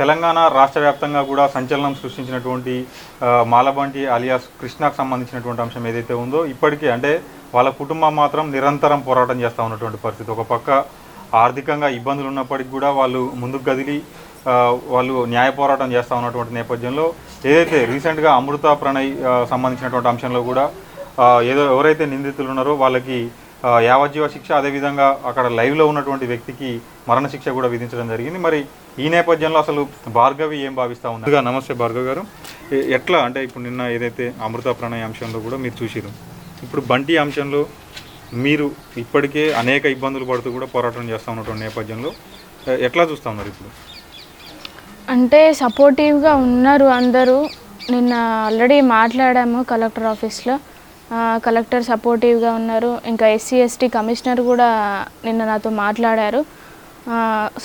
తెలంగాణ రాష్ట్ర వ్యాప్తంగా కూడా సంచలనం సృష్టించినటువంటి మాలబంటి అలియాస్ కృష్ణకు సంబంధించినటువంటి అంశం ఏదైతే ఉందో ఇప్పటికీ అంటే వాళ్ళ కుటుంబం మాత్రం నిరంతరం పోరాటం చేస్తూ ఉన్నటువంటి పరిస్థితి. ఒక పక్క ఆర్థికంగా ఇబ్బందులు ఉన్నప్పటికీ కూడా వాళ్ళు ముందుకు కదిలి వాళ్ళు న్యాయ పోరాటం చేస్తూ ఉన్నటువంటి నేపథ్యంలో ఏదైతే రీసెంట్గా అమృత ప్రణయ్ సంబంధించినటువంటి అంశంలో కూడా ఏదో ఎవరైతే నిందితులు ఉన్నారో వాళ్ళకి యావజ్జీవ శిక్ష అదేవిధంగా అక్కడ లైవ్లో ఉన్నటువంటి వ్యక్తికి మరణశిక్ష కూడా విధించడం జరిగింది. మరి ఈ నేపథ్యంలో అసలు భార్గవి ఏం భావిస్తూ ఉంది నమస్తే భార్గవ్ గారు. ఎట్లా అంటే ఇప్పుడు నిన్న ఏదైతే అమృత ప్రణయ్ అంశంలో కూడా మీరు చూసిరు ఇప్పుడు బంటి అంశంలో మీరు ఇప్పటికే అనేక ఇబ్బందులు పడుతూ కూడా పోరాటం చేస్తూ ఉన్నటువంటి నేపథ్యంలో ఎట్లా చూస్తూ ఉన్నారు ఇప్పుడు? అంటే సపోర్టివ్గా ఉన్నారు అందరూ. నిన్న ఆల్రెడీ మాట్లాడాము కలెక్టర్ ఆఫీస్లో. కలెక్టర్ సపోర్టివ్గా ఉన్నారు. ఇంకా ఎస్సీ ఎస్టీ కమిషనర్ కూడా నిన్న నాతో మాట్లాడారు.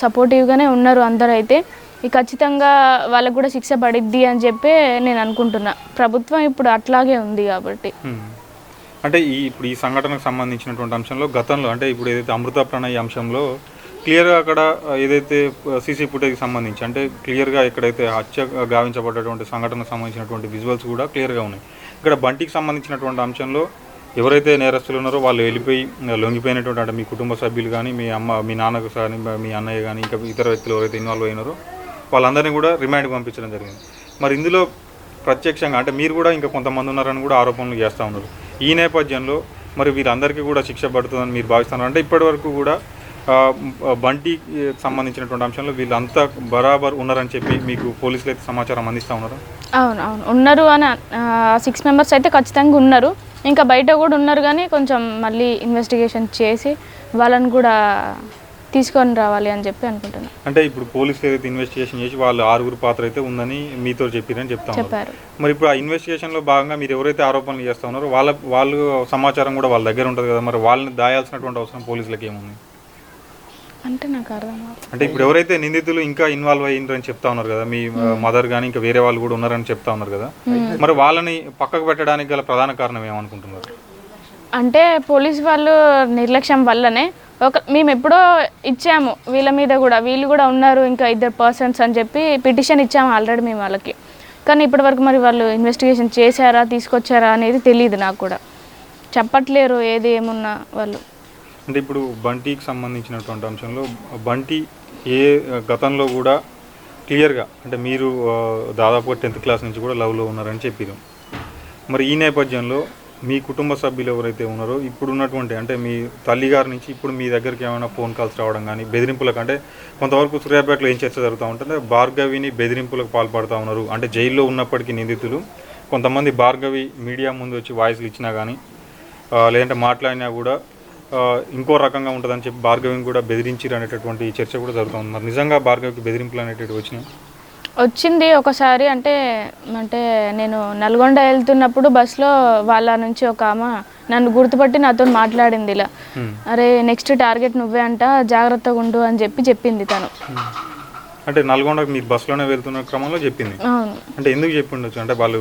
సపోర్టివ్గానే ఉన్నారు అందరూ అయితే ఈ ఖచ్చితంగా వాళ్ళకు కూడా శిక్ష పడిద్ది అని చెప్పి నేను అనుకుంటున్నా. ప్రభుత్వం ఇప్పుడు అట్లాగే ఉంది కాబట్టి. అంటే ఈ ఇప్పుడు ఈ సంఘటనకు సంబంధించినటువంటి అంశంలో గతంలో అంటే ఇప్పుడు ఏదైతే అమృత ప్రణయ్ అంశంలో క్లియర్గా అక్కడ ఏదైతే సీసీ ఫుటేజ్కి సంబంధించి అంటే క్లియర్గా ఎక్కడైతే హత్య గావించబడ్డటువంటి సంఘటనకు సంబంధించినటువంటి విజువల్స్ కూడా క్లియర్గా ఉన్నాయి. ఇక్కడ బంటికి సంబంధించినటువంటి అంశంలో ఎవరైతే నేరస్తులు ఉన్నారో వాళ్ళు వెళ్ళిపోయి లొంగిపోయినటువంటి అంటే మీ కుటుంబ సభ్యులు కానీ మీ అమ్మ మీ నాన్నకు కానీ మీ అన్నయ్య కానీ ఇంకా ఇతర వ్యక్తులు ఎవరైతే ఇన్వాల్వ్ అయినారో వాళ్ళందరినీ కూడా రిమాండ్కి పంపించడం జరిగింది. మరి ఇందులో ప్రత్యక్షంగా అంటే మీరు కూడా ఇంకా కొంతమంది ఉన్నారని కూడా ఆరోపణలు చేస్తూ ఉన్నారు. ఈ నేపథ్యంలో మరి వీరందరికీ కూడా శిక్ష పడుతుందని మీరు భావిస్తున్నారు. అంటే ఇప్పటి వరకు కూడా ఆ, బంటికి సంబంధించినటువంటి అంశంలో వీళ్ళంతా బరాబర్ ఉన్నారని చెప్పి మీకు పోలీసులు అయితే సమాచారం అందిస్తూ ఉన్నారు? అవును అవును. ఉన్నారు అని సిక్స్ మెంబర్స్ అయితే ఖచ్చితంగా ఉన్నారు. ఇంకా బయట కూడా ఉన్నారు కానీ కొంచెం మళ్ళీ ఇన్వెస్టిగేషన్ చేసి వాళ్ళని కూడా తీసుకొని రావాలి అని చెప్పి అనుకుంటున్నాను అంటే ఇప్పుడు పోలీసులు ఏదైతే ఇన్వెస్టిగేషన్ చేసి వాళ్ళు ఆరుగురు పాత్ర అయితే ఉందని మీతో చెప్పారని చెప్తా చెప్పారు. మరి ఇప్పుడు ఆ ఇన్వెస్టిగేషన్లో భాగంగా మీరు ఎవరైతే ఆరోపణలు చేస్తూ ఉన్నారో వాళ్ళ వాళ్ళు సమాచారం కూడా వాళ్ళ దగ్గర ఉంటుంది కదా మరి వాళ్ళని దాయాల్సినటువంటి అవసరం పోలీసులకు ఏముంది? అంటే నాకు అర్థం కాదు. అంటే ఇప్పుడు ఎవరైతే నిందితులు ఇంకా ఇన్వాల్వ్ అయ్యిండ్రని చెప్తా ఉన్నారు కదా మీ మదర్ కానీ ఇంకా వేరే వాళ్ళు కూడా ఉన్నారని చెప్తా ఉన్నారు కదా మరి వాళ్ళని పక్కకు పెట్టడానికి గల ప్రధాన కారణం ఏమనుకుంటున్నారు? అంటే పోలీస్ వాళ్ళు నిర్లక్ష్యం వల్లనే ఒక మేము ఎప్పుడో ఇచ్చాము వీళ్ళ మీద కూడా వీళ్ళు కూడా ఉన్నారు ఇంకా ఇద్దరు పర్సన్స్ అని చెప్పి పిటిషన్ ఇచ్చాము ఆల్రెడీ మేము వాళ్ళకి. కానీ ఇప్పటి వరకు మరి వాళ్ళు ఇన్వెస్టిగేషన్ చేశారా తీసుకొచ్చారా అనేది తెలియదు నాకు కూడా. చెప్పట్లేరు ఏది ఏమున్నా వాళ్ళు. అంటే ఇప్పుడు బంటికి సంబంధించినటువంటి అంశంలో బంటి ఏ గతంలో కూడా క్లియర్గా అంటే మీరు దాదాపుగా టెన్త్ క్లాస్ నుంచి కూడా లవ్లో ఉన్నారని చెప్పారు. మరి ఈ నేపథ్యంలో మీ కుటుంబ సభ్యులు ఎవరైతే ఉన్నారో ఇప్పుడు ఉన్నటువంటి అంటే మీ తల్లిగారి నుంచి ఇప్పుడు మీ దగ్గరికి ఏమైనా ఫోన్ కాల్స్ రావడం కానీ బెదిరింపులకు అంటే కొంతవరకు సూర్యాపేటలో ఏం చర్చ జరుగుతూ ఉంటుంది భార్గవిని బెదిరింపులకు పాల్పడుతూ ఉన్నారు. అంటే జైల్లో ఉన్నప్పటికీ నిందితులు. కొంతమంది భార్గవి మీడియా ముందు వచ్చి వాయిస్లు ఇచ్చినా కానీ లేదంటే మాట్లాడినా కూడా ఇంకో రకంగా ఉంటుందని చెప్పి భార్గవిని కూడా బెదిరించిరు అనేటటువంటి చర్చ కూడా జరుగుతుంది మరి నిజంగా భార్గవికి బెదిరింపులు అనేటివి వచ్చినాయి? వచ్చింది ఒకసారి అంటే అంటే నేను నల్గొండ వెళ్తున్నప్పుడు బస్సులో వాళ్ళ నుంచి ఒక ఆమె నన్ను గుర్తుపట్టి నాతో మాట్లాడింది ఇలా. అరే నెక్స్ట్ టార్గెట్ నువ్వే అంట జాగ్రత్తగా ఉండు అని చెప్పి చెప్పింది తను. అంటే నల్గొండకు మీరు బస్సులోనే వెళ్తున్న క్రమంలో చెప్పింది? అంటే ఎందుకు చెప్పి ఉండొచ్చు అంటే వాళ్ళు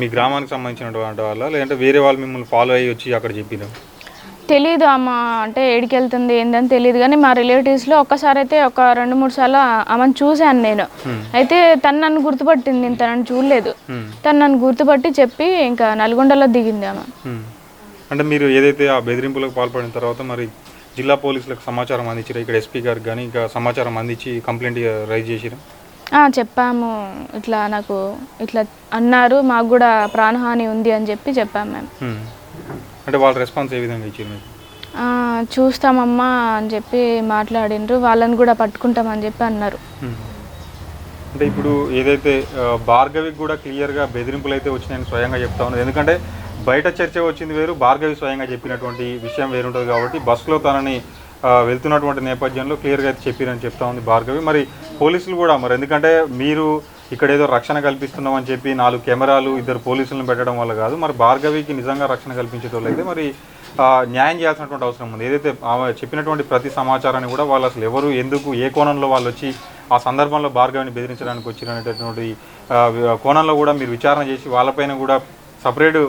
మీ గ్రామానికి సంబంధించినటువంటి వాళ్ళ? లేదంటే వేరే వాళ్ళు మిమ్మల్ని ఫాలో అయ్యి వచ్చి అక్కడ చెప్పిన తెలీదు అమ్మ అంటే ఏడికి వెళ్తుంది ఏందని తెలియదు కానీ మా రిలేటివ్స్లో ఒక్కసారి అయితే ఒక రెండు మూడు సార్లు ఆమెను చూశాను నేను. అయితే తను నన్ను గుర్తుపట్టింది నేను తనని చూడలేదు. తను నన్ను గుర్తుపట్టి చెప్పి ఇంకా నల్గొండలో దిగింది ఆమె. అంటే మీరు ఏదైతే ఆ బెదిరింపులకు పాల్పడిన తర్వాత మరి జిల్లా పోలీసులకు సమాచారం అందించారు ఇక్కడ ఎస్పీ గారికి కానీ ఇంకా సమాచారం అందించి కంప్లైంట్ రైజ్ చేసిరా చెప్పాము. ఇట్లా నాకు ఇట్లా అన్నారు. మాకు కూడా ప్రాణహాని ఉంది అని చెప్పి చెప్పాము మేము. అంటే వాళ్ళ రెస్పాన్స్ ఏ విధంగా ఇచ్చారు మీకు ఆ, చూస్తామమ్మా అని చెప్పి మాట్లాడిండ్రు. వాళ్ళని కూడా పట్టుకుంటామని చెప్పి అన్నారు. అంటే ఇప్పుడు ఏదైతే ఆ, భార్గవికి కూడా క్లియర్గా బెదిరింపులు అయితే వచ్చినాయని స్వయంగా చెప్తా ఉన్నది ఎందుకంటే బయట చర్చ వచ్చింది వేరు భార్గవి స్వయంగా చెప్పినటువంటి విషయం వేరుంటుంది కాబట్టి బస్సులో తనని ఆ, వెళ్తున్నటువంటి నేపథ్యంలో క్లియర్గా అయితే చెప్పిరని చెప్తా ఉంది భార్గవి. మరి పోలీసులు కూడా మరి ఎందుకంటే మీరు ఇక్కడ ఏదో రక్షణ కల్పిస్తున్నామని చెప్పి నాలుగు కెమెరాలు ఇద్దరు పోలీసులను పెట్టడం వల్ల కాదు. మరి భార్గవికి నిజంగా రక్షణ కల్పించేటోళ్ళైతే మరి న్యాయం చేయాల్సినటువంటి అవసరం ఉంది. ఏదైతే ఆమె చెప్పినటువంటి ప్రతి సమాచారాన్ని కూడా వాళ్ళు అసలు ఎవరు ఎందుకు ఏ కోణంలో వాళ్ళు వచ్చి ఆ సందర్భంలో భార్గవిని బెదిరించడానికి వచ్చినటువంటి కోణంలో కూడా మీరు విచారణ చేసి వాళ్ళపైన కూడా సపరేట్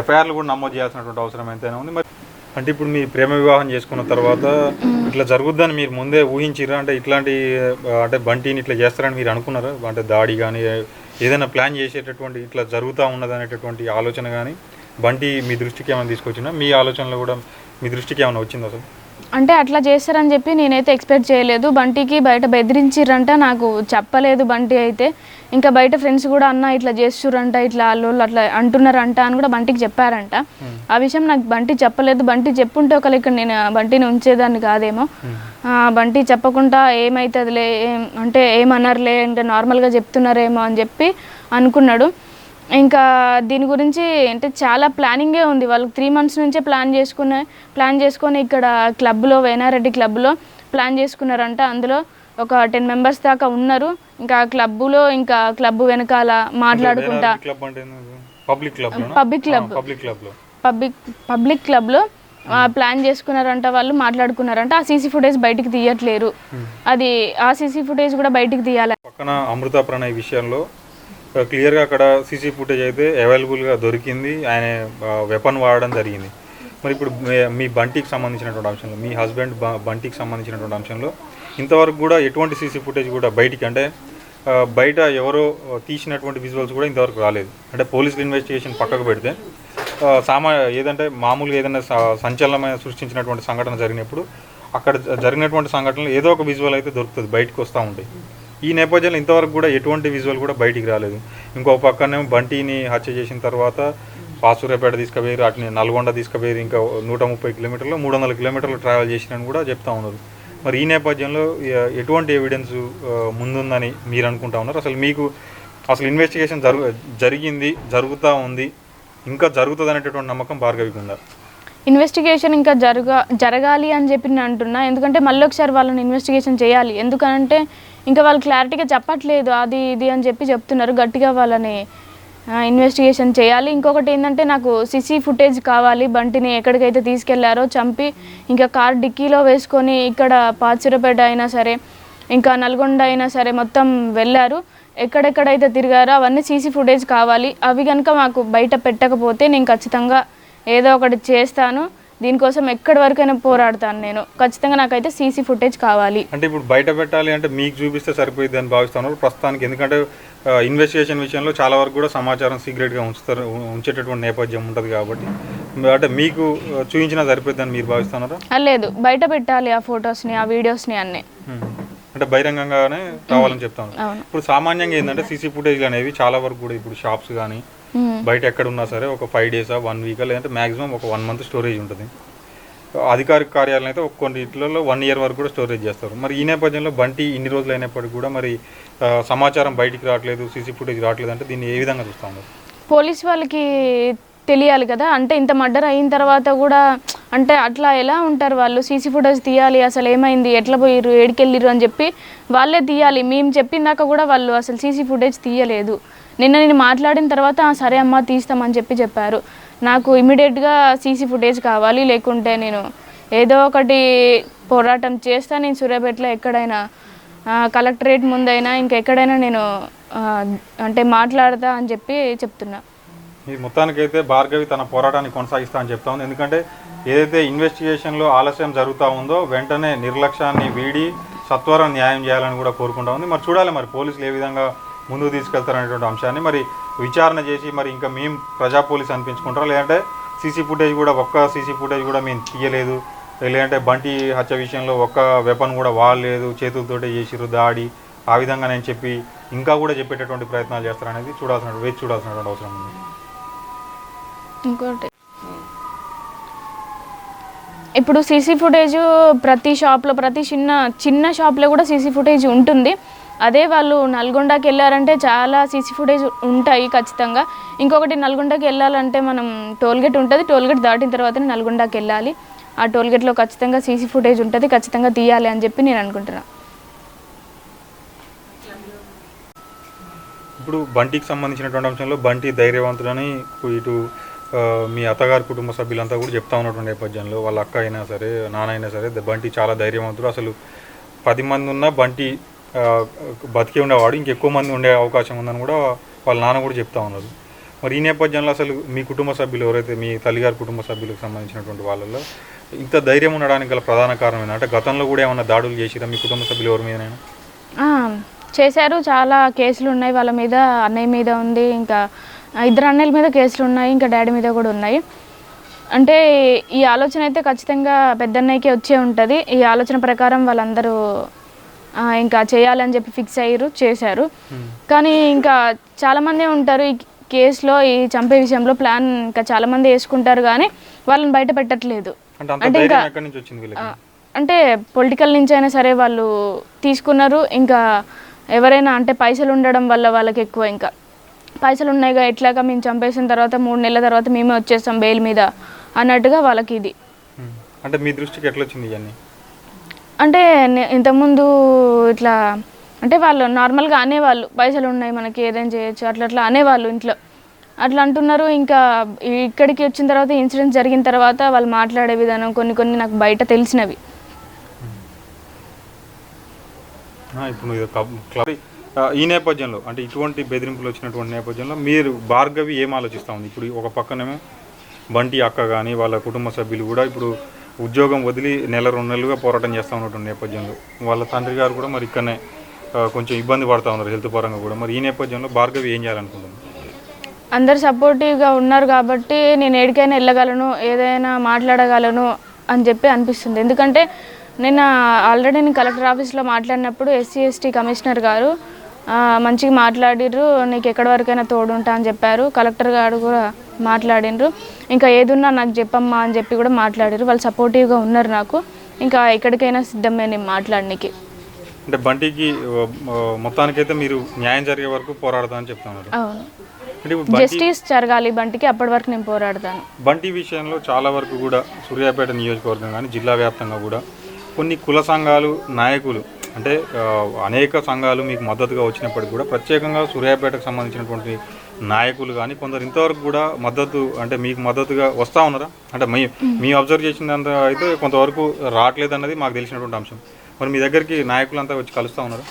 ఎఫ్ఐఆర్లు కూడా నమోదు చేయాల్సినటువంటి అవసరం ఎంతైనా ఉంది. మరి అంటే ఇప్పుడు మీ ప్రేమ వివాహం చేసుకున్న తర్వాత ఇట్లా జరుగుద్దని మీరు ముందే ఊహించిరా? అంటే ఇట్లాంటి అంటే బంటిని ఇట్లా చేస్తారని మీరు అనుకున్నారా? అంటే దాడి కానీ ఏదైనా ప్లాన్ చేసేటటువంటి ఇట్లా జరుగుతూ ఉన్నది అనేటటువంటి ఆలోచన కానీ బంటి మీ దృష్టికి ఏమైనా తీసుకొచ్చినా మీ ఆలోచనలో కూడా మీ దృష్టికి ఏమైనా వచ్చింది అసలు? అంటే అట్లా చేస్తారని చెప్పి నేనైతే ఎక్స్పెక్ట్ చేయలేదు. బంటికి బయట బెదిరించిర్రంట నాకు చెప్పలేదు బంటి అయితే. ఇంకా బయట ఫ్రెండ్స్ కూడా అన్న ఇట్లా చేస్తుర్రంట ఇట్లా వాళ్ళు అట్లా అంటున్నారంట అని కూడా బంటికి చెప్పారంట. ఆ విషయం నాకు బంటి చెప్పలేదు. బంటి చెప్పుంటే ఒకళ్ళు ఇక్కడ నేను బంటిని ఉంచేదాన్ని కాదేమో. ఆ, బంటి చెప్పకుండా ఏమవుతుందిలే అంటే ఏమన్నారులే అంటే నార్మల్గా చెప్తున్నారేమో అని చెప్పి అనుకున్నాడు. ఇంకా దీని గురించి అంటే చాలా ప్లానింగే ఉంది. వాళ్ళు త్రీ మంత్స్ నుంచే ప్లాన్ చేసుకునే ప్లాన్ చేసుకొని ఇక్కడ క్లబ్లో వేనారెడ్డి క్లబ్లో ప్లాన్ చేసుకున్నారంట. అందులో ఒక టెన్ మెంబర్స్ దాకా ఉన్నారు. ఇంకా క్లబ్లో ఇంకా క్లబ్ వెనకాల మాట్లాడుకుంటా. Public club public club. Public public public క్లబ్లో ప్లాన్ చేసుకున్నారంట వాళ్ళు మాట్లాడుకున్నారంట. ఆ సీసీ ఫుటేజ్ బయటికి తీయట్లేరు. అది ఆ సీసీ ఫుటేజ్ కూడా బయటికి తీయాలి. పక్కన అమృత ప్రణయ్ విషయంలో క్లియర్గా అక్కడ సీసీ ఫుటేజ్ అయితే అవైలబుల్గా దొరికింది. ఆయన వెపన్ వాడడం జరిగింది. మరి ఇప్పుడు మీ- బంటికి సంబంధించినటువంటి అంశంలో మీ హస్బెండ్ బంటికి సంబంధించినటువంటి అంశంలో ఇంతవరకు కూడా ఎటువంటి సీసీ ఫుటేజ్ కూడా బయటికి అంటే బయట ఎవరో తీసినటువంటి విజువల్స్ కూడా ఇంతవరకు రాలేదు. అంటే పోలీసులు ఇన్వెస్టిగేషన్ పక్కకు పెడితే సామా ఏదంటే మామూలుగా ఏదైనా స- సంచలనమైన సృష్టించినటువంటి సంఘటన జరిగినప్పుడు అక్కడ జరిగినటువంటి సంఘటనలు ఏదో ఒక విజువల్ అయితే దొరుకుతుంది బయటకు వస్తూ ఉంటాయి ఈ నేపథ్యంలో ఇంతవరకు కూడా ఎటువంటి విజువల్ కూడా బయటికి రాలేదు. ఇంకో పక్కనేమో బంటిని హత్య చేసిన తర్వాత పాసూరేపేట తీసుకుపోయారు అటుని నల్గొండ తీసుకుపోయారు ఇంకా నూట ముప్పై కిలోమీటర్లు మూడు వందల కిలోమీటర్లు ట్రావెల్ చేసినని కూడా చెప్తా ఉన్నారు. మరి ఈ నేపథ్యంలో ఎటువంటి ఎవిడెన్స్ ముందుందని మీరు అనుకుంటా ఉన్నారు? అసలు మీకు అసలు ఇన్వెస్టిగేషన్ జరుగు జరిగింది జరుగుతూ ఉంది ఇంకా జరుగుతుంది అనేటటువంటి నమ్మకం భార్గవికి ఉందా? ఇన్వెస్టిగేషన్ ఇంకా జరగా జరగాలి అని చెప్పి నేను అంటున్నా. ఎందుకంటే మళ్ళీ ఒకసారి వాళ్ళని ఇన్వెస్టిగేషన్ చేయాలి. ఎందుకంటే ఇంకా వాళ్ళు క్లారిటీగా చెప్పట్లేదు అది ఇది అని చెప్పి చెప్తున్నారు గట్టిగా వాళ్ళని. ఇన్వెస్టిగేషన్ చేయాలి. ఇంకొకటి ఏంటంటే నాకు సిసి ఫుటేజ్ కావాలి. బంటిని ఎక్కడికైతే తీసుకెళ్ళారో చంపి ఇంకా కార్ డిక్కీలో వేసుకొని ఇక్కడ పాచిరపేట అయినా సరే ఇంకా నల్గొండ అయినా సరే మొత్తం వెళ్ళారు. ఎక్కడెక్కడైతే తిరిగారో అవన్నీ సీసీ ఫుటేజ్ కావాలి. అవి కనుక మాకు బయట పెట్టకపోతే నేను ఖచ్చితంగా ఏదో ఒకటి చేస్తాను. దీనికోసం ఎక్కడి వరకైనా పోరాడతాను నేను. ఖచ్చితంగా నాకైతే సీసీ ఫుటేజ్ కావాలి. అంటే ఇప్పుడు బయట పెట్టాలి అంటే మీకు చూపిస్తే సరిపోయింది అని భావిస్తాను ప్రస్తుతానికి ఎందుకంటే ఇన్వెస్టిగేషన్ విషయంలో చాలా వరకు కూడా సమాచారం సీక్రెట్గా ఉంచుతారు ఉంచేటటువంటి నేపథ్యం ఉంటుంది కాబట్టి. అంటే మీకు చూపించినా సరిపోద్ది అని మీరు భావిస్తున్నారా? లేదు. బయట పెట్టాలి ఆ ఫొటోస్ని ఆ వీడియోస్ని అన్నీ. అంటే బహిరంగంగానే కావాలని చెప్తాను. ఇప్పుడు సామాన్యంగా ఏంటంటే సీసీ ఫుటేజ్లు అనేవి చాలా వరకు కూడా ఇప్పుడు షాప్స్ కానీ. బయట ఎక్కడ ఉన్నా సరే ఒక ఫైవ్ డేసా వన్ వీక్ లేదంటే మాక్సిమం ఒక వన్ మంత్ స్టోరేజ్ ఉంటుంది. అధికారిక కార్యాలయం అయితే కొన్ని ఇట్లలో వన్ ఇయర్ వరకు కూడా స్టోరేజ్ చేస్తారు. మరి ఈ నేపథ్యంలో బంటి ఇన్ని రోజులు అయినప్పటికీ కూడా మరి సమాచారం బయటికి రావట్లేదు సీసీ ఫుటేజ్ రావట్లేదు అంటే దీన్ని ఏ విధంగా చూస్తాం పోలీస్ వాళ్ళకి తెలియాలి కదా? అంటే ఇంత మర్డర్ అయిన తర్వాత కూడా అంటే అట్లా ఎలా ఉంటారు వాళ్ళు? సీసీ ఫుటేజ్ తీయాలి అసలు ఏమైంది? ఎట్లా పోయిర్రు? ఏడికెళ్ళిర్రు అని చెప్పి వాళ్ళే తీయాలి. మేము చెప్పిందాక కూడా వాళ్ళు అసలు సీసీ ఫుటేజ్ తీయలేదు. నిన్న నేను మాట్లాడిన తర్వాత సరే అమ్మా తీస్తామని చెప్పి చెప్పారు. నాకు ఇమీడియట్గా సీసీ ఫుటేజ్ కావాలి లేకుంటే నేను ఏదో ఒకటి పోరాటం చేస్తా నేను సూర్యాపేటలో ఎక్కడైనా కలెక్టరేట్ ముందైనా ఇంకెక్కడైనా నేను అంటే మాట్లాడతా అని చెప్పి చెప్తున్నా. ఈ మొత్తానికైతే భార్గవి తన పోరాటాన్ని కొనసాగిస్తా అని చెప్తా ఉంది. ఎందుకంటే ఏదైతే ఇన్వెస్టిగేషన్లో ఆలస్యం జరుగుతూ ఉందో వెంటనే నిర్లక్ష్యాన్ని వీడి సత్వరం న్యాయం చేయాలని కూడా కోరుకుంటా ఉంది. మరి చూడాలి మరి పోలీసులు ఏ విధంగా ముందుకు తీసుకెళ్తారనేటువంటి అంశాన్ని. మరి విచారణ చేసి మరి ఇంకా మేము ప్రజా పోలీస్ అనిపించుకుంటారా? లేదంటే సీసీ ఫుటేజ్ కూడా ఒక్క సీసీ ఫుటేజ్ కూడా మేము తీయలేదు. లేదంటే బంటి హత్య విషయంలో ఒక్క వెపన్ కూడా వాడలేదు. చేతులతోటే చేసిరు దాడి. ఆ విధంగా నేను చెప్పి ఇంకా కూడా చెప్పేటటువంటి ప్రయత్నాలు చేస్తారనేది చూడాల్సిన వేచి చూడాల్సినటువంటి అవసరం ఉంది. ఇంకోటి. ఇప్పుడు సీసీ ఫుటేజ్ ప్రతి షాప్లో ప్రతి చిన్న చిన్న షాప్లో కూడా సీసీ ఫుటేజ్ ఉంటుంది. అదే వాళ్ళు నల్గొండకి వెళ్ళారంటే చాలా సీసీ ఫుటేజ్ ఉంటాయి ఖచ్చితంగా. ఇంకొకటి నల్గొండకి వెళ్ళాలంటే మనం టోల్గేట్ ఉంటుంది. టోల్గేట్ దాటిన తర్వాతనే నల్గొండకి వెళ్ళాలి. ఆ టోల్గేట్లో ఖచ్చితంగా సీసీ ఫుటేజ్ ఉంటుంది. ఖచ్చితంగా తీయాలి అని చెప్పి నేను అనుకుంటున్నాను ఇప్పుడు బంటికి సంబంధించినటువంటి అంశంలో బంటి ధైర్యవంతుడని ఇటు మీ అత్తగారి కుటుంబ సభ్యులంతా కూడా చెప్తా ఉన్నటువంటి నేపథ్యంలో వాళ్ళ అక్క అయినా సరే నాన్న అయినా సరే బంటి చాలా ధైర్యవంతుడు. అసలు పది మంది ఉన్నా బంటి బతికి ఉండేవాడు ఇంకెక్కువ మంది ఉండే అవకాశం ఉందని కూడా వాళ్ళ నాన్న కూడా చెప్తా ఉన్నారు. మరి ఈ నేపథ్యంలో అసలు మీ కుటుంబ సభ్యులు ఎవరైతే మీ తల్లిగారి కుటుంబ సభ్యులకు సంబంధించినటువంటి వాళ్ళలో ఇంత ధైర్యం ఉండడానికి గల ప్రధాన కారణం ఏంటంటే గతంలో కూడా ఏమైనా దాడులు చేసిరా మీ కుటుంబ సభ్యులు ఎవరి మీదనైనా? చేశారు. చాలా కేసులు ఉన్నాయి వాళ్ళ మీద. అన్నయ్య మీద ఉంది ఇంకా ఇద్దరు అన్నయ్యల మీద కేసులు ఉన్నాయి ఇంకా డాడీ మీద కూడా ఉన్నాయి. అంటే ఈ ఆలోచన అయితే ఖచ్చితంగా పెద్దన్నయ్యకే వచ్చే ఉంటుంది. ఈ ఆలోచన ప్రకారం వాళ్ళందరూ ఇంకా చేయాలని చెప్పి ఫిక్స్ అయ్యారు చేశారు. కానీ ఇంకా చాలామంది ఉంటారు ఈ కేసులో ఈ చంపే విషయంలో ప్లాన్ ఇంకా చాలామంది వేసుకుంటారు కానీ వాళ్ళని బయట పెట్టట్లేదు. అంటే ఇంకా- అంటే పొలిటికల్ నుంచి అయినా సరే వాళ్ళు తీసుకున్నారు. ఇంకా ఎవరైనా అంటే పైసలు ఉండడం వల్ల వాళ్ళకి ఎక్కువ ఇంకా. పైసలు ఉన్నాయిగా ఎట్లాగా మేము చంపేసిన తర్వాత మూడు నెలల తర్వాత మేమే వచ్చేస్తాం బెయిల్ మీద అన్నట్టుగా వాళ్ళకి ఇది. అంటే మీ దృష్టికి ఎట్లా వచ్చింది ఇవన్నీ? అంటే ఇంతకుముందు ఇట్లా అంటే వాళ్ళు నార్మల్గా అనేవాళ్ళు పైసలు ఉన్నాయి మనకి ఏదైనా చేయొచ్చు అట్లా అట్లా అనేవాళ్ళు ఇంట్లో. అట్లా అంటున్నారు ఇంకా ఇక్కడికి వచ్చిన తర్వాత ఇన్సిడెంట్ జరిగిన తర్వాత వాళ్ళు మాట్లాడే విధానం కొన్ని కొన్ని నాకు బయట తెలిసినవి. ఇప్పుడు ఈ నేపథ్యంలో అంటే ఇటువంటి బెదిరింపులు వచ్చినటువంటి నేపథ్యంలో మీరు భార్గవి ఏం ఆలోచిస్తూ ఉంది? ఇప్పుడు ఒక పక్కనేమో బంటి అక్క కానీ వాళ్ళ కుటుంబ సభ్యులు కూడా ఇప్పుడు ఉద్యోగం వదిలి నెల రెండు నెలలుగా పోరాటం చేస్తూ ఉన్నటువంటి నేపథ్యంలో వాళ్ళ తండ్రి గారు కూడా మరి ఇక్కడనే కొంచెం ఇబ్బంది పడుతూ ఉన్నారు హెల్త్ పరంగా కూడా. మరి ఈ నేపథ్యంలో భార్గవి ఏం చేయాలనుకుంటుంది? అందరు సపోర్టివ్గా ఉన్నారు కాబట్టి నేను ఎడికైనా వెళ్ళగలను ఏదైనా మాట్లాడగలను అని చెప్పి అనిపిస్తుంది. ఎందుకంటే నేను ఆల్రెడీ నేను కలెక్టర్ ఆఫీస్లో మాట్లాడినప్పుడు ఎస్సీ ఎస్టీ కమిషనర్ గారు మంచిగా మాట్లాడిర్రు నీకు ఎక్కడి వరకైనా తోడుంటా అని చెప్పారు. కలెక్టర్ గారు కూడా మాట్లాడినరు. ఇంకా ఏదున్నా నాకు చెప్పమ్మా అని చెప్పి కూడా మాట్లాడారు వాళ్ళు సపోర్టివ్గా ఉన్నారు నాకు. ఇంకా ఎక్కడికైనా సిద్ధమే నేను మాట్లాడడానికి అంటే బంటికి మొత్తానికైతే మీరు న్యాయం జరిగే వరకు పోరాడతామని చెప్తా ఉన్నారు అవును జస్టిస్ జరగాలి బంటికి అప్పటి వరకు నేను పోరాడతాను. బంటి విషయంలో చాలా వరకు కూడా సూర్యాపేట నియోజకవర్గం కానీ జిల్లా వ్యాప్తంగా కూడా కొన్ని కుల సంఘాలు నాయకులు అంటే అనేక సంఘాలు మీకు మద్దతుగా వచ్చినప్పటికీ కూడా ప్రత్యేకంగా సూర్యాపేటకు సంబంధించినటువంటి నాయకులు కానీ కొందరు ఇంతవరకు కూడా మద్దతు అంటే మీకు మద్దతుగా వస్తూ ఉన్నారా? అంటే మీ మీ అబ్జర్వ్ చేసినంత అయితే కొంతవరకు రావట్లేదు అన్నది మాకు తెలిసినటువంటి అంశం. మరి మీ దగ్గరికి నాయకులంతా వచ్చి కలుస్తూ ఉన్నారు?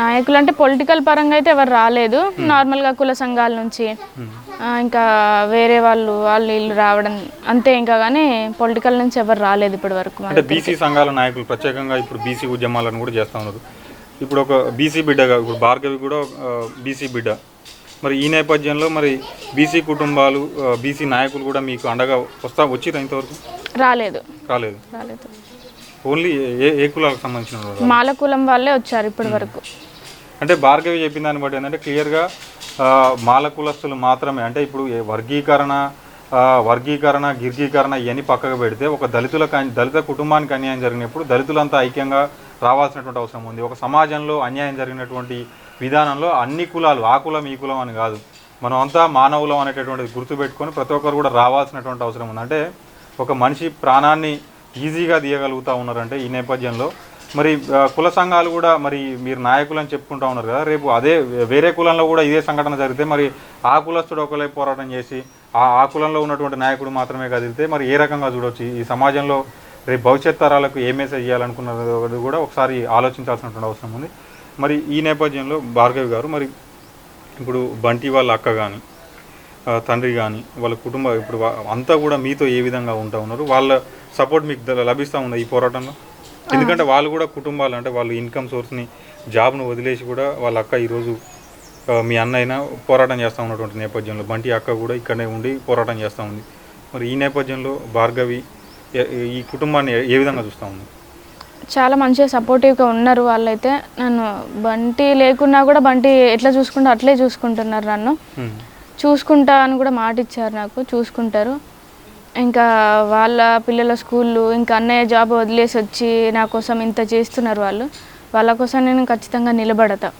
నాయకులు అంటే పొలిటికల్ పరంగా అయితే ఎవరు రాలేదు. నార్మల్గా కుల సంఘాల నుంచి ఇంకా వేరే వాళ్ళు వాళ్ళు వీళ్ళు రావడం అంతే ఇంకా కానీ పొలిటికల్ నుంచి ఎవరు రాలేదు ఇప్పటి వరకు అంటే బీసీ సంఘాల నాయకులు ప్రత్యేకంగా ఇప్పుడు బీసీ ఉద్యమాలను కూడా చేస్తూ ఉన్నారు. ఇప్పుడు ఒక బీసీ బిడ్డగా ఇప్పుడు భార్గవి కూడా బీసీ బిడ్డ. మరి ఈ నేపథ్యంలో మరి బీసీ కుటుంబాలు బీసీ నాయకులు కూడా మీకు అండగా వస్తా వచ్చిరా ఇంతవరకు? రాలేదు. రాలేదు. రాలేదు. ఓన్లీ ఏ ఏ కులాలకు సంబంధించిన? మాల కులం వాళ్ళే వచ్చారు ఇప్పటి వరకు. అంటే భార్గవి చెప్పిన దాన్ని బట్టి ఏంటంటే క్లియర్గా మాల కులస్తులు మాత్రమే అంటే ఇప్పుడు వర్గీకరణ వర్గీకరణ గిర్గీకరణ ఇవన్నీ పక్కకు పెడితే ఒక దళితులకు అన్- దళిత కుటుంబానికి అన్యాయం జరిగినప్పుడు దళితులంతా ఐక్యంగా రావాల్సినటువంటి అవసరం ఉంది. ఒక సమాజంలో అన్యాయం జరిగినటువంటి విధానంలో అన్ని కులాలు ఆ కులం ఈ కులం అని కాదు. మనం అంతా మానవులం అనేటటువంటిది గుర్తుపెట్టుకొని ప్రతి ఒక్కరు కూడా రావాల్సినటువంటి అవసరం ఉంది. అంటే ఒక మనిషి ప్రాణాన్ని ఈజీగా తీయగలుగుతూ ఉన్నారంటే ఈ నేపథ్యంలో. మరి కుల సంఘాలు కూడా మరి మీరు నాయకులు అని చెప్పుకుంటా ఉన్నారు కదా రేపు అదే వేరే కులంలో కూడా ఇదే సంఘటన జరిగితే మరి ఆ కులస్తుడు ఒకలే పోరాటం చేసి ఆ ఆ కులంలో ఉన్నటువంటి నాయకుడు మాత్రమే కదిలితే మరి ఏ రకంగా చూడవచ్చు ఈ సమాజంలో రేపు భవిష్యత్ తరాలకు ఏ మెసేజ్ చేయాలనుకున్నది కూడా ఒకసారి ఆలోచించాల్సినటువంటి అవసరం ఉంది. మరి ఈ నేపథ్యంలో భార్గవి గారు మరి ఇప్పుడు బంటి వాళ్ళ అక్క కానీ తండ్రి కానీ వాళ్ళ కుటుంబ ఇప్పుడు అంతా కూడా మీతో ఏ విధంగా ఉంటా ఉన్నారు? వాళ్ళ సపోర్ట్ మీకు లభిస్తూ ఉందా ఈ పోరాటంలో? ఎందుకంటే వాళ్ళు కూడా కుటుంబాలు అంటే వాళ్ళు ఇన్కమ్ సోర్స్ని జాబ్ను వదిలేసి కూడా వాళ్ళ అక్క ఈరోజు మీ అన్న అయినా పోరాటం చేస్తూ ఉన్నటువంటి నేపథ్యంలో బంటి అక్క కూడా ఇక్కడనే ఉండి పోరాటం చేస్తూ ఉంది. మరి ఈ నేపథ్యంలో భార్గవి ఈ కుటుంబాన్ని ఏ- ఏ విధంగా చూస్తూ ఉంది? చాలా మంచిగా సపోర్టివ్గా ఉన్నారు వాళ్ళైతే. నన్ను బంటి లేకున్నా కూడా బంటి ఎట్లా చూసుకుంటా అట్లే చూసుకుంటున్నారు నన్ను. చూసుకుంటా అని కూడా మాట ఇచ్చారు నాకు చూసుకుంటారు. ఇంకా వాళ్ళ పిల్లల స్కూళ్ళు ఇంకా అన్నయ్య జాబ్ వదిలేసి వచ్చి నా కోసం ఇంత చేస్తున్నారు వాళ్ళు. వాళ్ళ కోసం నేను ఖచ్చితంగా నిలబడతా.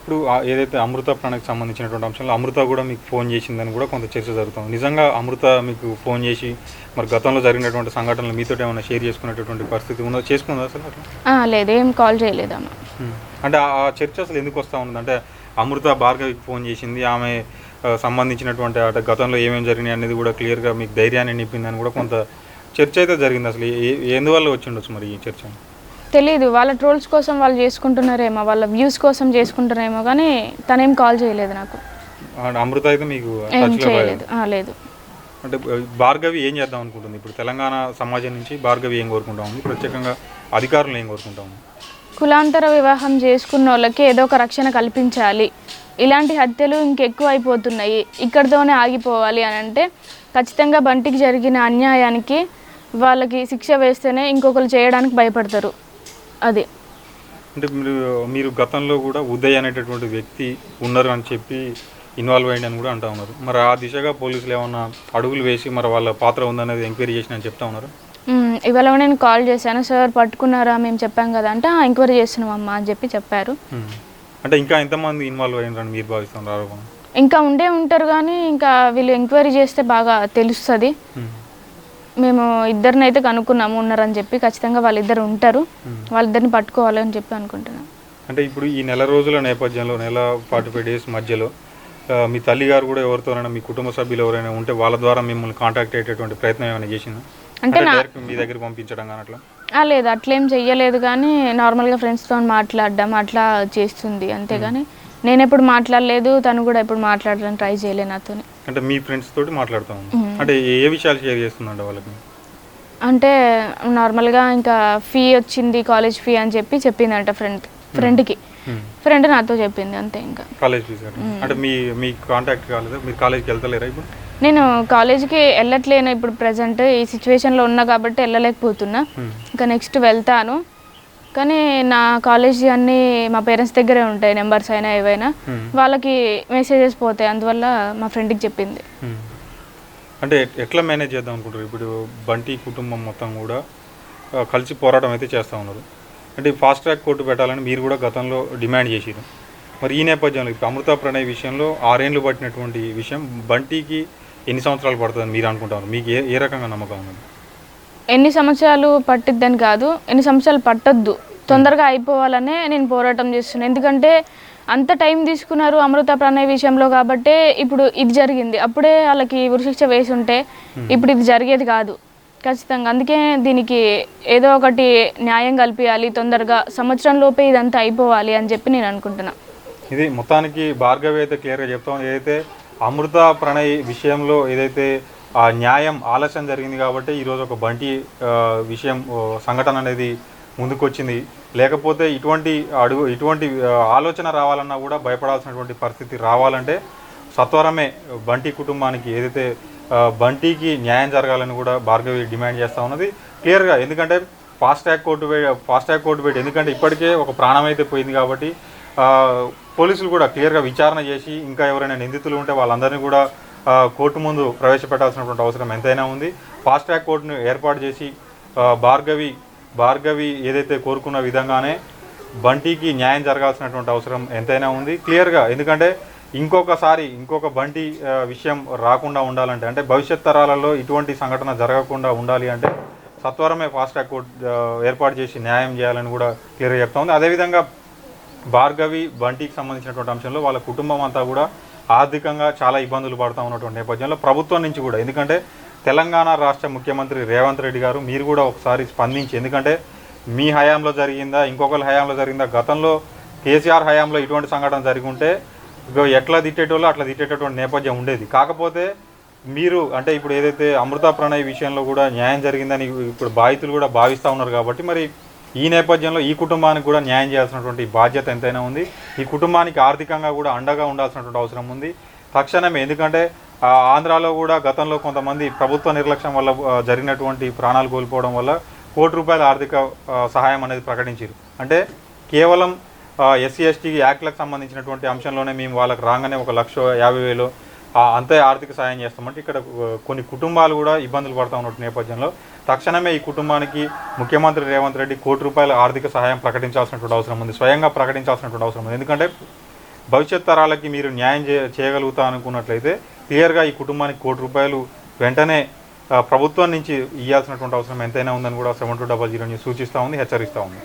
ఇప్పుడు ఏదైతే అమృత ప్రాణకు సంబంధించినటువంటి అంశంలో అమృత కూడా మీకు ఫోన్ చేసిందని కూడా కొంత చర్చ జరుగుతుంది. నిజంగా అమృత మీకు ఫోన్ చేసి మరి గతంలో జరిగినటువంటి సంఘటనలు మీతో ఏమైనా షేర్ చేసుకునేటటువంటి పరిస్థితి ఉందా? చేసుకుందా అసలు అట్లా? లేదు ఏం కాల్ చేయలేదమ్మా. అంటే ఆ చర్చ అసలు ఎందుకు వస్తూ ఉంది? అంటే అమృత భార్గవికి ఫోన్ చేసింది ఆమె సంబంధించినటువంటి అంటే గతంలో ఏమేమి జరిగినాయి అనేది కూడా క్లియర్గా మీకు ధైర్యాన్ని నింపిందని కూడా కొంత చర్చ అయితే జరిగింది అసలు. ఏ- ఎందువల్ల వచ్చి ఉండొచ్చు మరి ఈ చర్చ? తెలీదు. వాళ్ళ ట్రోల్స్ కోసం వాళ్ళు చేసుకుంటున్నారేమో వాళ్ళ వ్యూస్ కోసం చేసుకుంటున్నారేమో కానీ తనేం కాల్ చేయలేదు నాకు. అమృత అయితే మీకు ఏం చేయలేదు. ఆ, లేదు. అంటే భార్గవి ఏం చేద్దాం అనుకుంటుంది? ఇప్పుడు తెలంగాణ సమాజం నుంచి భార్గవి ఏం కోరుకుంటా ఉంది? ప్రత్యేకంగా అధికారులు ఏం కోరుకుంటా ఉంది? కులాంతర వివాహం చేసుకున్న వాళ్ళకి ఏదో ఒక రక్షణ కల్పించాలి. ఇలాంటి హత్యలు ఇంకెక్కువ అయిపోతున్నాయి. ఇక్కడితోనే ఆగిపోవాలి అని అంటే ఖచ్చితంగా బంటికి జరిగిన అన్యాయానికి వాళ్ళకి శిక్ష వేస్తేనే ఇంకొకరు చేయడానికి భయపడతారు. అది. అంటే మీరు మీరు గతంలో కూడా ఉదయ్ అనేటటువంటి వ్యక్తి ఉన్నారు అని చెప్పి ఇన్వాల్వ్ అయ్యింది అని కూడా అంటా ఉన్నారు. మరి ఆ దిశగా పోలీసులు ఏమన్నా అడుగులు వేసి మరి వాళ్ళ పాత్ర ఉందనేది ఎంక్వైరీ చేసిన అని చెప్తా ఉన్నారు? ఇవాళ నేను కాల్ చేశాను. సార్ పట్టుకున్నారా? మేము చెప్పాం కదా అంటే "ఆ, ఎంక్వైరీ చేస్తున్నాం అమ్మా అని చెప్పి చెప్పారు. అంటే ఇంకా ఎంతమంది ఇన్వాల్వ్ అయ్యారని మీరు భావిస్తున్నారు ఇంకా ఉండే ఉంటారు కానీ ఇంకా వీళ్ళు ఎంక్వైరీ చేస్తే బాగా తెలుస్తుంది. మేము ఇద్దరిని అయితే కనుక్కున్నాము ఉన్నారని చెప్పి ఖచ్చితంగా వాళ్ళిద్దరు ఉంటారు. వాళ్ళిద్దరిని పట్టుకోవాలని చెప్పి అనుకుంటున్నాం. అంటే ఇప్పుడు ఈ నెల రోజుల నేపథ్యంలో నెల ఫార్టీ ఫైవ్ డేస్ మధ్యలో మీ తల్లి గారు కూడా ఎవరితోనైనా మీ కుటుంబ సభ్యులు ఎవరైనా ఉంటే వాళ్ళ ద్వారా మిమ్మల్ని కాంటాక్ట్ అయ్యేటటువంటి ప్రయత్నం ఏమైనా చేసిందా? అంటే మీ దగ్గర పంపించడం కానీ అట్లా? లేదు. అట్లేం చెయ్యలేదు కానీ నార్మల్గా ఫ్రెండ్స్తో మాట్లాడడం అట్లా చేస్తుంది అంతేగాని నేను ఎప్పుడు మాట్లాడలేదు తను కూడా ఎప్పుడు మాట్లాడడానికి ట్రై చేయలేదు నాతోని. అంటే మీ ఫ్రెండ్స్ తోటి మాట్లాడుతూ అంటే ఏ విషయాలు షేర్ చేస్తుందంట వాళ్ళకి? అంటే నార్మల్గా ఇంకా ఫీ వచ్చింది కాలేజ్ ఫీ అని చెప్పి చెప్పిందంట ఫ్రెండ్ ఫ్రెండ్కి ఫ్రెండ్ నాతో చెప్పింది అంతే ఇంకా. కాలేజ్ ఫీజు అంటే మీ మీ కాంటాక్ట్ కాలేదా? మీరు కాలేజ్కి వెళ్తలేరా ఇప్పుడు? నేను కాలేజ్కి వెళ్ళట్లేను ఇప్పుడు ప్రజెంట్ ఈ సిచ్యువేషన్లో ఉన్నా కాబట్టి వెళ్ళలేకపోతున్నా. ఇంకా నెక్స్ట్ వెళ్తాను. కానీ నా కాలేజ్ అన్నీ మా పేరెంట్స్ దగ్గరే ఉంటాయి నెంబర్స్ అయినా ఏవైనా. వాళ్ళకి మెసేజెస్ పోతాయి అందువల్ల మా ఫ్రెండ్కి చెప్పింది. అంటే ఎట్- ఎట్లా మేనేజ్ చేద్దాం అనుకుంటారు ఇప్పుడు బంటి కుటుంబం మొత్తం కూడా కలిసి పోరాటం అయితే చేస్తూ ఉన్నారు. అంటే ఫాస్ట్ ట్రాక్ కోర్టు పెట్టాలని మీరు కూడా గతంలో డిమాండ్ చేసిరు మరి ఈ నేపథ్యంలో ఇప్పుడు అమృత ప్రణయ్ విషయంలో ఆరేండ్లు పట్టినటువంటి విషయం బంటికి ఎన్ని సంవత్సరాలు పడుతుందని మీరు అనుకుంటారు మీకు ఏ ఏ రకంగా నమ్మకం ఉన్నది? ఎన్ని సంవత్సరాలు పట్టిద్దని కాదు ఎన్ని సంవత్సరాలు పట్టొద్దు. తొందరగా అయిపోవాలనే నేను పోరాటం చేస్తున్నాను ఎందుకంటే అంత టైం తీసుకున్నారు అమృత ప్రణయ్ విషయంలో కాబట్టే ఇప్పుడు ఇది జరిగింది. అప్పుడే వాళ్ళకి ఉరిశిక్ష వేసి ఉంటే ఇప్పుడు ఇది జరిగేది కాదు. ఖచ్చితంగా. అందుకే దీనికి ఏదో ఒకటి న్యాయం కల్పించాలి తొందరగా సంవత్సరం లోపే ఇదంతా అయిపోవాలి అని చెప్పి నేను అనుకుంటున్నా. ఇది మొత్తానికి భార్గవి అయితే క్లియర్గా చెప్తాం. ఏదైతే అమృత ప్రణయ్ విషయంలో ఏదైతే ఆ న్యాయం ఆలస్యం జరిగింది కాబట్టి ఈరోజు ఒక బంటి విషయం సంఘటన అనేది ముందుకొచ్చింది. లేకపోతే ఇటువంటి అడుగు ఇటువంటి ఆలోచన రావాలన్నా కూడా భయపడాల్సినటువంటి పరిస్థితి రావాలంటే సత్వరమే బంటి కుటుంబానికి ఏదైతే బంటికి న్యాయం జరగాలని కూడా భార్గవి డిమాండ్ చేస్తూ ఉన్నది. క్లియర్గా ఎందుకంటే ఫాస్ట్ ట్రాక్ కోర్టు వే- ఫాస్ట్ ట్రాక్ కోర్టు పెట్టి ఎందుకంటే ఇప్పటికే ఒక ప్రాణం అయితే పోయింది కాబట్టి పోలీసులు కూడా క్లియర్గా విచారణ చేసి ఇంకా ఎవరైనా నిందితులు ఉంటే వాళ్ళందరినీ కూడా కోర్టు ముందు ప్రవేశపెట్టాల్సినటువంటి అవసరం ఎంతైనా ఉంది. ఫాస్ట్ ట్రాక్ కోర్టును ఏర్పాటు చేసి భార్గవి భార్గవి ఏదైతే కోరుకున్న విధంగానే బంటికి న్యాయం జరగాల్సినటువంటి అవసరం ఎంతైనా ఉంది. క్లియర్గా ఎందుకంటే ఇంకొకసారి ఇంకొక బంటి విషయం రాకుండా ఉండాలంటే అంటే భవిష్యత్ తరాలలో ఇటువంటి సంఘటన జరగకుండా ఉండాలి అంటే సత్వరమే ఫాస్ట్ ట్రాక్ కోర్టు ఏర్పాటు చేసి న్యాయం చేయాలని కూడా క్లియర్గా చెప్తా ఉంది. అదేవిధంగా భార్గవి బంటికి సంబంధించినటువంటి అంశంలో వాళ్ళ కుటుంబం అంతా కూడా ఆర్థికంగా చాలా ఇబ్బందులు పడుతూ ఉన్నటువంటి నేపథ్యంలో ప్రభుత్వం నుంచి కూడా ఎందుకంటే తెలంగాణ రాష్ట్ర ముఖ్యమంత్రి రేవంత్ రెడ్డి గారు మీరు కూడా ఒకసారి స్పందించి ఎందుకంటే మీ హయాంలో జరిగిందా ఇంకొకరి హయాంలో జరిగిందా గతంలో కేసీఆర్ హయాంలో ఇటువంటి సంఘటన జరిగి ఉంటే ఎట్లా తిట్టేటోళ్ళు అట్లా తిట్టేటటువంటి నేపథ్యం ఉండేది. కాకపోతే మీరు అంటే ఇప్పుడు ఏదైతే అమృత ప్రణయ్ విషయంలో కూడా న్యాయం జరిగిందని ఇప్పుడు బాధితులు కూడా భావిస్తూ ఉన్నారు కాబట్టి మరి ఈ నేపథ్యంలో ఈ కుటుంబానికి కూడా న్యాయం చేయాల్సినటువంటి బాధ్యత ఎంతైనా ఉంది. ఈ కుటుంబానికి ఆర్థికంగా కూడా అండగా ఉండాల్సినటువంటి అవసరం ఉంది. తక్షణమే ఎందుకంటే ఆంధ్రాలో కూడా గతంలో కొంతమంది ప్రభుత్వ నిర్లక్ష్యం వల్ల జరిగినటువంటి ప్రాణాలు కోల్పోవడం వల్ల కోటి రూపాయల ఆర్థిక సహాయం అనేది ప్రకటించారు. అంటే కేవలం ఎస్సీ ఎస్టీ యాక్ట్లకు సంబంధించినటువంటి అంశంలోనే మేము వాళ్ళకి రాగానే ఒక లక్ష యాభై వేలు అంతే ఆర్థిక సాయం చేస్తామంటే ఇక్కడ కొన్ని కుటుంబాలు కూడా ఇబ్బందులు పడతా ఉన్నట్టు నేపథ్యంలో తక్షణమే ఈ కుటుంబానికి ముఖ్యమంత్రి రేవంత్ రెడ్డి కోటి రూపాయల ఆర్థిక సహాయం ప్రకటించాల్సినటువంటి అవసరం ఉంది స్వయంగా ప్రకటించాల్సినటువంటి అవసరం ఉంది. ఎందుకంటే భవిష్యత్ తరాలకి మీరు న్యాయం చే చేయగలుగుతా అనుకున్నట్లయితే క్లియర్గా ఈ కుటుంబానికి కోటి రూపాయలు వెంటనే ప్రభుత్వం నుంచి ఇవ్వాల్సినటువంటి అవసరం ఎంతైనా ఉందని కూడా సెవెన్ టూ డబల్ జీరో సూచిస్తూ ఉంది హెచ్చరిస్తూ ఉంది.